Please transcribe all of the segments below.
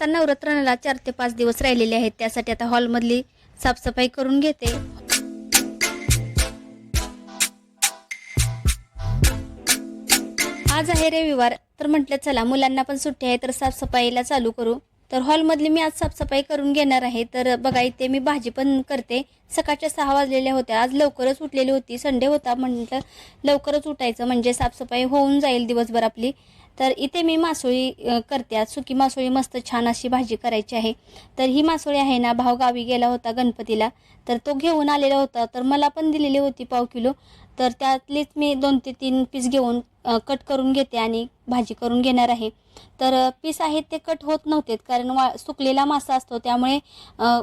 आता नवरात्राला चार ते पाच दिवस राहिलेले आहेत. त्यासाठी आता हॉलमधली साफसफाई करून घेते. आज आहे रविवार तर म्हटलं चला मुलांना पण सुट्टी आहे तर साफसफाईला चालू करू. तर हॉलमधली मी आज साफसफाई करून घेणार आहे. तर बघा इथे मी भाजी पण करते. सकाळच्या सहा वाजलेल्या होत्या. आज लवकरच उठलेली होती. संडे होता म्हटलं लवकरच उठायचं. म्हणजे साफसफाई होऊन जाईल दिवसभर आपली. तर इथे मी मासोळी करते. आज सुकी मासोळी मस्त छान अशी भाजी करायची आहे. तर ही मासोळी आहे ना भावगावी गेला होता गणपतीला. तर तो घेऊन आलेला होता. तर मला पण दिलेली होती पाव किलो. तर त्यातलीच मी दोन ते तीन पीस घेऊन कट करून घेते आणि भाजी करून घेणार आहे. तर पीस आहेत ते कट होत नव्हते कारण वा सुकलेला मासा असतो. त्यामुळे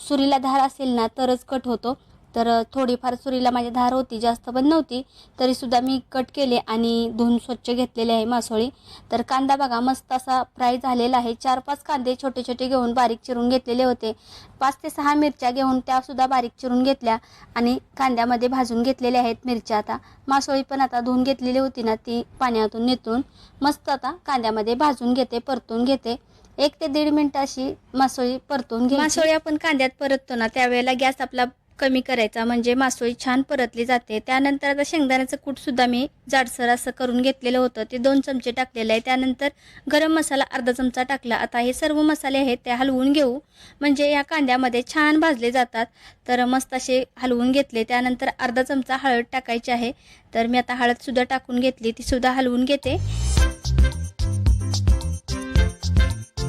सुरीला धार असेल ना तरच कट होतो. तर थोडीफार सुरीला माझी धार होती जास्त पण नव्हती. तरीसुद्धा मी कट केले आणि धुवून स्वच्छ घेतलेले आहे मासोळी. तर कांदा बघा मस्त असा फ्राय झालेला आहे. चार पाच कांदे छोटे छोटे घेऊन बारीक चिरून घेतलेले होते. पाच ते सहा मिरच्या घेऊन त्यासुद्धा बारीक चिरून घेतल्या आणि कांद्यामध्ये भाजून घेतलेल्या आहेत मिरच्या. आता मासोळी पण आता धुवून घेतलेली होती ना ती पाण्यातून नितळून. मस्त आता कांद्यामध्ये भाजून घेते परतून घेते. एक ते दीड मिनिट अशी मासोळी परतून घे मासोळी आपण कांद्यात परततो ना त्यावेळेला गॅस आपला कमी करायचा म्हणजे मासोळी छान परतली जाते. त्यानंतर आता शेंगदाण्याचं कूटसुद्धा मी जाडसर असं करून घेतलेलं होतं. ते दोन चमचे टाकलेले आहे. त्यानंतर गरम मसाला अर्धा चमचा टाकला. आता हे सर्व मसाले आहेत ते हलवून घेऊ. म्हणजे या कांद्यामध्ये छान भाजले जातात. तर मस्त असे हलवून घेतले. त्यानंतर अर्धा चमचा हळद टाकायची आहे. तर मी आता हळदसुद्धा टाकून घेतली. तीसुद्धा हलवून घेते.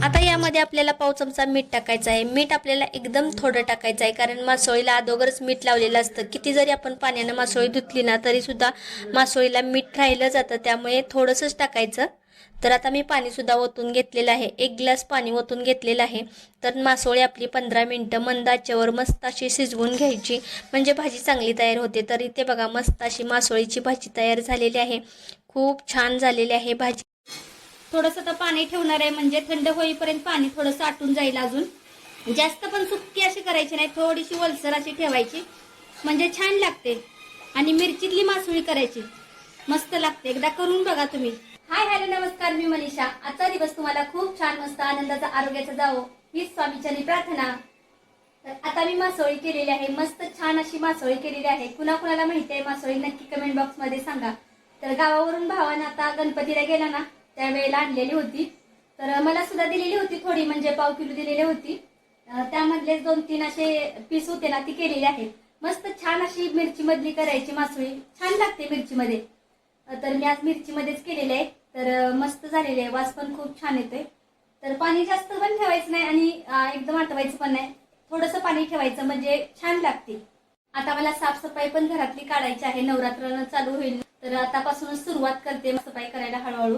आता यामध्ये आपल्याला पाव चमचा मीठ टाकायचं आहे. मीठ आपल्याला एकदम थोडं टाकायचं आहे कारण मासोळीला अगोदरच मीठ लावलेलं असतं. किती जरी आपण पाण्यानं मासोळी धुतली ना तरी सुद्धा मासोळीला मीठ राहिलं जातं. त्यामुळे थोडंसंच टाकायचं. तर आता मी पाणीसुद्धा ओतून घेतलेलं आहे. एक ग्लास पाणी ओतून घेतलेलं आहे. तर मासोळी आपली पंधरा मिनटं मंद आचेवर मस्त अशी शिजवून घ्यायची. म्हणजे भाजी चांगली तयार होते. तर इथे बघा मस्त अशी मासोळीची भाजी तयार झालेली आहे. खूप छान झालेली आहे भाजी. थोडंसं तर पाणी ठेवणार आहे म्हणजे थंड होईपर्यंत पाणी थोडंसं आटून जाईल अजून. जास्त पण सुक्की अशी करायची नाही थोडीशी वलसर अशी ठेवायची. म्हणजे छान लागते. आणि मिरचीतली मासोळी करायची. मस्त लागते. एकदा करून बघा तुम्ही. हाय हॅलो नमस्कार मी मनीषा. आजचा दिवस तुम्हाला खूप छान मस्त आनंदाचा आरोग्याचा जावो. हीच स्वामीच्यानी प्रार्थना. तर आता मी मासोळी केलेली आहे. मस्त छान अशी मासोळी केलेली आहे. कुणा कुणाला माहिती आहे मासोळी नक्की कमेंट बॉक्समध्ये सांगा. तर गावावरून भावानं आता गणपतीला गेला ना त्यावेळेला आणलेली होती. तर मला सुद्धा दिलेली होती थोडी म्हणजे पाव किलो दिलेली होती. त्यामधले दोन तीन असे पीस होते ना ती केलेली आहेत मस्त छान अशी मिरची मधली करायची मासोळी. छान लागते मिरचीमध्ये. तर मी आज मिरचीमध्येच केलेले आहे. तर मस्त झालेले आहे. वास पण खूप छान येतोय. तर पाणी जास्त पण ठेवायचं नाही आणि एकदम आटवायचं पण नाही. थोडंसं पाणी ठेवायचं म्हणजे छान लागते. आता मला साफसफाई पण घरातली काढायची आहे. नवरात्र चालू होईल. तर आतापासूनच सुरुवात करते सफाई करायला हळूहळू.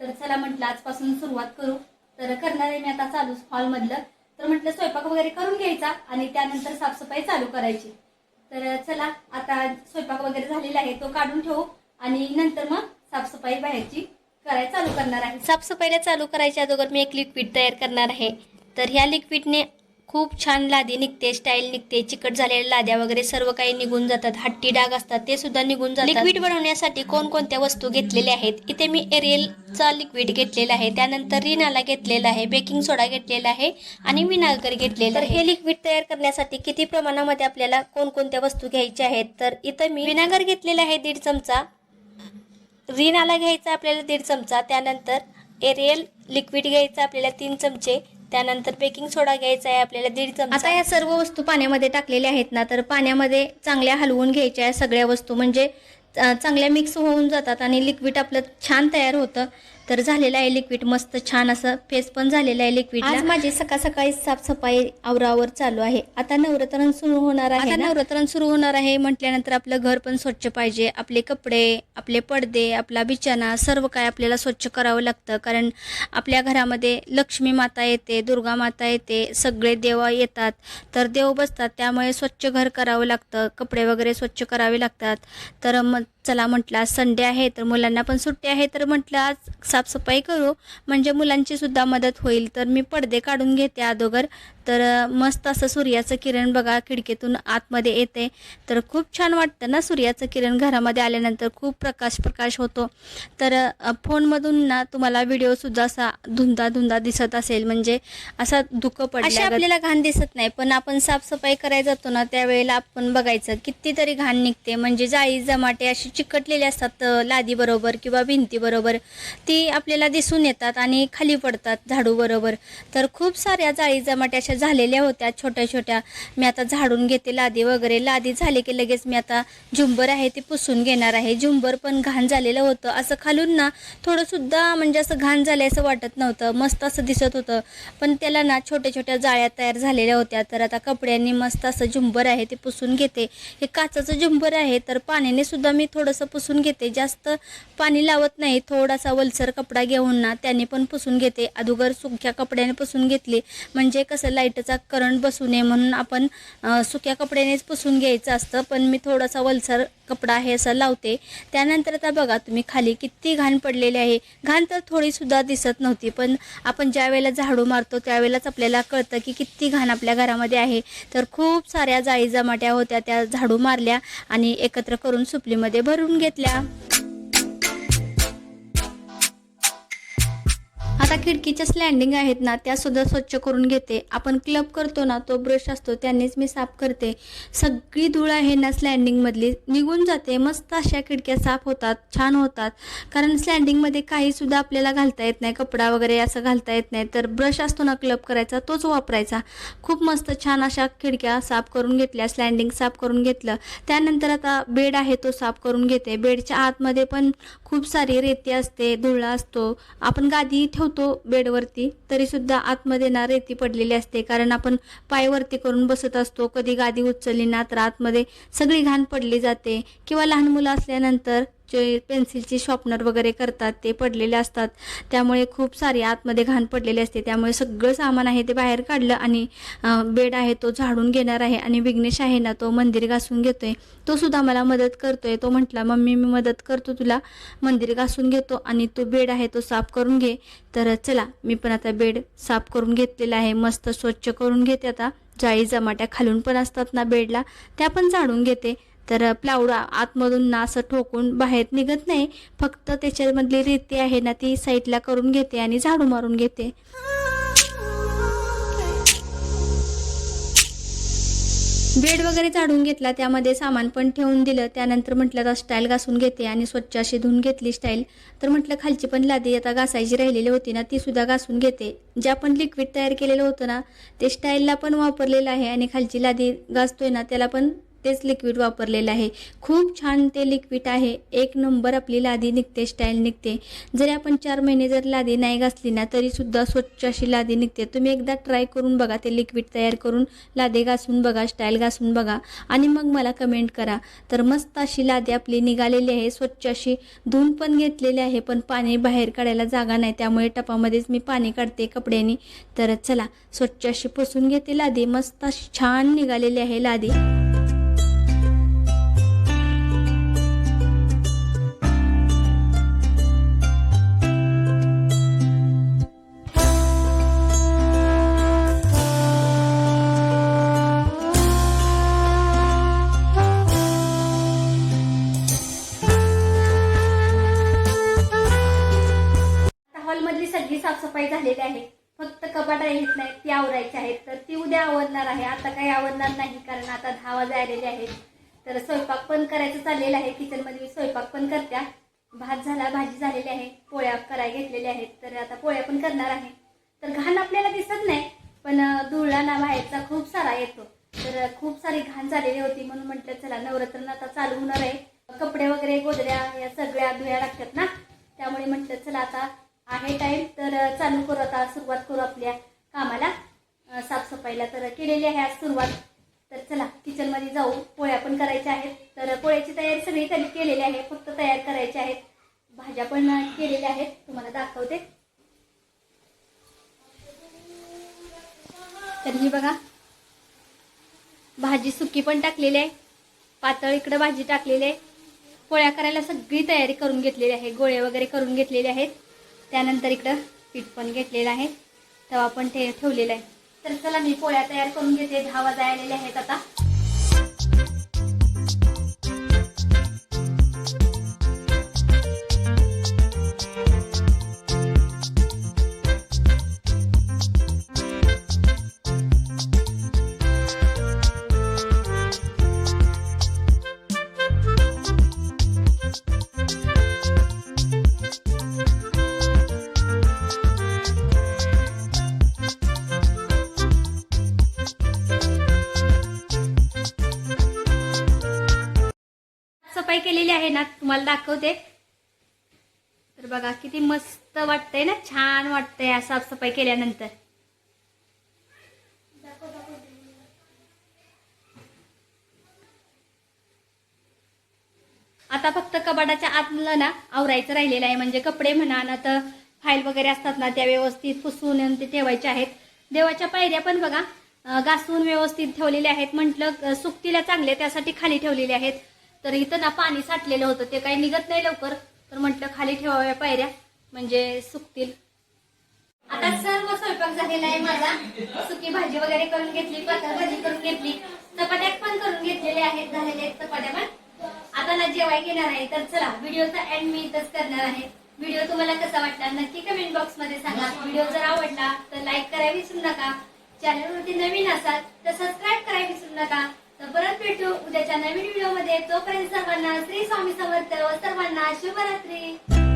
तर चला म्हटलं आजपासून सुरुवात करू. तर करणार आहे मी आता चालू हॉल मधलं तर म्हटलं स्वयंपाक वगैरे करून घ्यायचा आणि त्यानंतर साफसफाई चालू करायची. तर चला आता स्वयंपाक वगैरे झालेला आहे तो काढून ठेवू आणि नंतर मग साफसफाई बाहेरची करायला चालू करणार आहे. साफसफाईला चालू करायच्या अगोदर मी एक लिक्विड तयार करणार आहे. तर ह्या लिक्विडने खूप छान लादी निघते स्टाईल निघते चिकट झालेल्या लाद्या वगैरे सर्व काही निघून जातात. हट्टी डाग असतात ते सुद्धा निघून जातात. लिक्विड बनवण्यासाठी कोणकोणत्या वस्तू घेतलेल्या आहेत? इथे मी एरियलचा लिक्विड घेतलेला आहे. त्यानंतर रिनाला घेतलेला आहे. बेकिंग सोडा घेतलेला आहे. आणि विनागर घेतलेलं तर हे लिक्विड तयार करण्यासाठी किती प्रमाणामध्ये आपल्याला कोणकोणत्या वस्तू घ्यायच्या आहेत? तर इथं मी विनागर घेतलेला आहे दीड चमचा. रिनाला घ्यायचा आपल्याला दीड चमचा. त्यानंतर एरियल लिक्विड घ्यायचं आपल्याला तीन चमचे. त्यानंतर बेकिंग सोडा घ्यायचा आहे आपल्याला दीड चमचा. आता या सर्व वस्तू पाण्यामध्ये टाकलेल्या आहेत ना तर पाण्यामध्ये चांगल्या हलवून घ्यायच्या आहे सगळ्या वस्तू. म्हणजे चांगल्या मिक्स होऊन जातात आणि लिक्विड आपलं छान तयार होतं. तर झालेलं आहे लिक्विड मस्त छान असं फेस पण झालेलं आहे लिक्विड आज माझी सकाळ सकाळी साफसफाई आवरावर चालू आहे. आता नवरात्र सुरू होणार आहे नवरात्र सुरू होणार आहे. म्हटल्यानंतर आपलं घर पण स्वच्छ पाहिजे. आपले कपडे आपले पडदे आपला बिछाना सर्व काय आपल्याला स्वच्छ करावं लागतं. कारण आपल्या घरामध्ये लक्ष्मी माता येते दुर्गा माता येते सगळे देव येतात. तर देव बसतात त्यामुळे स्वच्छ घर करावं लागतं. कपडे वगैरे स्वच्छ करावे लागतात. तर मग चला म्हटलं आज संडे आहे तर मुलांना पण सुट्टी आहे तर म्हटलं आज साफसफाई करू. म्हणजे मुलांची सुद्धा मदत होईल. तर मी पडदे काढून घेते अगोदर. तर मस्त असं सूर्याचं किरण बघा खिडकीतून आतमध्ये येते. तर खूप छान वाटतं ना सूर्याचं किरण घरामध्ये आल्यानंतर. खूप प्रकाश प्रकाश होतो. तर फोनमधून ना तुम्हाला व्हिडिओसुद्धा असा धुंदा धुंदा दिसत असेल. म्हणजे असा धुकं पडले आपल्याला घाण दिसत नाही. पण आपण साफसफाई करायला जातो ना त्यावेळेला आपण बघायचं कितीतरी घाण निघते. म्हणजे जाळी जमाटे अशी चिकटलेली असतात लादीबरोबर किंवा भिंतीबरोबर ती आपल्याला दिसून येतात आणि खाली पडतात झाडूबरोबर तर खूप साऱ्या जाळी जमाट्या अशा झालेल्या होत्या छोट्या छोट्या. मी आता झाडून घेते लादी वगैरे. लादी झाली की लगेच मी आता झुंबर आहे ते पुसून घेणार आहे. झुंबर पण घाण झालेलं होतं. असं खालून ना थोडंसुद्धा म्हणजे असं घाण झालं असं वाटत नव्हतं. मस्त असं दिसत होतं. पण त्याला ना छोट्या छोट्या जाळ्या तयार झालेल्या होत्या. तर आता कपड्यांनी मस्त असं झुंबर आहे ते पुसून घेते. हे काचाचं झुंबर आहे तर पाण्याने सुद्धा मी थोडंसं पुसून घेते. जास्त पाणी लावत नाही. थोडासा वलसर कपडा घेऊन ना त्याने पण पुसून घेते. अगोदर सुक्या कपड्याने पुसून घेतली. म्हणजे कसं लाईटचा करंट बसू नये म्हणून आपण सुक्या कपड्यानेच पुसून घ्यायचं असतं. पण मी थोडासा वलसर कपडा आहे असं लावते. त्यानंतर आता बघा तुम्ही खाली किती घाण पडलेली आहे. घाण तर थोडीसुद्धा दिसत नव्हती पण आपण ज्या वेळेला झाडू मारतो त्यावेळेलाच आपल्याला कळतं की किती घाण आपल्या घरामध्ये आहे. तर खूप साऱ्या जाळी जमाट्या होत्या त्या झाडू मारल्या आणि एकत्र करून सुपलीमध्ये भरून घेतल्या. आता खिडकीच्या स्लँडिंग आहेत ना त्या सुद्धा स्वच्छ करून घेते. आपण क्लब करतो ना तो ब्रश असतो त्यानेच मी साफ करते. सगळी धूळ आहे ना स्लँडिंगमधली निघून जाते मस्त अशा खिडक्या साफ होतात छान होतात. कारण स्लँडिंगमध्ये काही सुद्धा आपल्याला घालता येत नाही कपडा वगैरे असं घालता येत नाही. तर ब्रश असतो ना क्लब करायचा तोच वापरायचा. खूप मस्त छान अशा खिडक्या साफ करून घेतल्या स्लँडिंग साफ करून घेतलं. त्यानंतर आता बेड आहे तो साफ करून घेते. बेडच्या आतमध्ये पण खूप सारी रेती असते धुळा असतो. आपण गादी ठेवतो बेडवरती तरीसुद्धा आतमध्ये ना रेती पडलेली असते. कारण आपण पायवरती करून बसत असतो. कधी गादी उचलली ना तर आतमध्ये सगळी घाण पडली जाते. किंवा लहान मुलं असल्यानंतर जे पेन्सिलची शॉपनर वगैरे करतात ते पडलेले असतात. त्यामुळे खूप सारे आतमध्ये घाण पडलेले असते. त्यामुळे सगळं सामान आहे ते बाहेर काढलं आणि बेड आहे तो झाडून घेणार आहे आणि विघ्नेश आहे ना तो मंदिर घासून घेतोय. तो सुद्धा मला मदत करतोय. तो म्हटला मम्मी मी मदत करतो तुला. मंदिर घासून घेतो आणि तो बेड आहे तो साफ करून घे. तर चला मी पण आता बेड साफ करून घेतलेला आहे. मस्त स्वच्छ करून घेते आता. जाळी जमाट्या खालून पण असतात ना बेडला त्या पण झाडून घेते. तर प्लावडा आतमधून ना असं ठोकून बाहेर निघत नाही. फक्त त्याच्यामधली रेती आहे ना ती साईडला करून घेते आणि झाडू मारून घेते. बेड वगैरे झाडून घेतला त्यामध्ये सामान पण ठेवून दिलं. त्यानंतर म्हटलं आता स्टाईल घासून घेते आणि स्वच्छ अशी धुवून घेतली स्टाईल. तर म्हटलं खालची पण लादी आता घासायची राहिलेली होती ना ती सुद्धा घासून घेते. जे आपण लिक्विड तयार केलेलं होतं ना ते स्टाईलला पण वापरलेलं आहे आणि खालची लादी घासतोय ना त्याला पण तेच लिक्विड वापरलेलं आहे. खूप छान ते लिक्विड आहे. एक नंबर आपली लादी निघते स्टाईल निघते. जरी आपण चार महिने जर लादी नाही घासली ना तरीसुद्धा स्वच्छ अशी लादी निघते. तुम्ही एकदा ट्राय करून बघा ते लिक्विड तयार करून लादे घासून बघा स्टाईल घासून बघा. आणि मग मला कमेंट करा. तर मस्त अशी लादी आपली निघालेली आहे. स्वच्छ अशी धुवून पण घेतलेली आहे पण पाणी बाहेर काढायला जागा नाही. त्यामुळे टपामध्येच मी पाणी काढते कपड्याने. तर चला स्वच्छ अशी पुसून घेते लादी. मस्त अशी छान निघालेली आहे लादी. साफसफाई झालेली आहे. फक्त कपाट येत नाही ती आवरायची आहेत. तर ती उद्या आवडणार आहे. आता काही आवडणार नाही कारण आता दहा वाजे आलेले आहेत. तर स्वयंपाक पण करायचं चाललेलं आहे. किचनमध्ये मी स्वयंपाक पण करत्या. भात झाला भाजी झालेली आहे. पोळ्या कराय घेतलेल्या आहेत. तर आता पोळ्या पण करणार आहे. तर घाण आपल्याला दिसत नाही पण धुळाना बाहेरचा खूप सारा येतो. तर खूप सारी घाण झालेली होती म्हणून म्हटलं चला नवरात्र आता चालू होणार आहे. कपडे वगैरे गोदऱ्या या सगळ्या धुया लागतात ना? त्यामुळे म्हटलं चला आता आहे टाईम तर चालू करू आता सुरुवात करू आपल्या कामाला. साफसफाईला तर केलेली आहे आज सुरुवात. तर चला किचनमध्ये जाऊ. पोळ्या पण करायच्या आहेत. तर पोळ्याची तयारी सगळी कधी केलेली आहे. फक्त तयार करायच्या आहेत. भाज्या पण केलेल्या आहेत. तुम्हाला दाखवते. तर ही बघा. भाजी सुकी पण टाकलेली आहे. पातळ इकडं भाजी टाकलेली आहे. पोळ्या करायला सगळी तयारी करून घेतलेली आहे. गोळे वगैरे करून घेतलेले आहेत. त्यानंतर इकडं पीठ पण घेतलेलं आहे. तवा पण ते ठेवलेला आहे. तर चला मी पोळ्या तयार करून घेते. दहा वाजा आलेले आहेत आता. तुम्हाला दाखवते. तर बघा किती मस्त वाटतंय ना? छान वाटतंय या साफसफाई केल्यानंतर. आता फक्त कबाडाच्या आतलं ना आवरायचं राहिलेलं आहे. म्हणजे कपडे म्हणा ना तर फाईल वगैरे असतात ना त्या व्यवस्थित पुसून ते ठेवायचे आहेत. देवाच्या पायऱ्या पण बघा घासून व्यवस्थित ठेवलेल्या आहेत. म्हटलं सुकतीला चांगले त्यासाठी खाली ठेवलेले आहेत. तर इथं ना पाणी साठलेलं होतं. ते काही निघत नाही लवकर. तर म्हटलं खाली ठेवाव्या पायऱ्या. म्हणजे सुकतील. आता सर्व स्वयंपाक झालेला आहे माझा. सुकी भाजी वगैरे करून घेतली पातळ भाजी करून घेतली. चपात्या पण करून घेतलेल्या आहेत झालेल्या आहेत चपात्या पण. आता ना जेवाय घेणार आहे. तर चला व्हिडिओचा एंड मी इथंच करणार आहे. व्हिडिओ तुम्हाला कसा वाटला नक्की कमेंट बॉक्समध्ये सांगा. व्हिडिओ जर आवडला तर लाईक करायला विसरू नका. चॅनलवरती नवीन असाल तर सबस्क्राईब करायला विसरू नका. तर परत भेटू उद्याच्या नवीन व्हिडिओमध्ये तोपर्यंत सर्वांना श्री स्वामी समर्थ व सर्वांना शुभरात्री.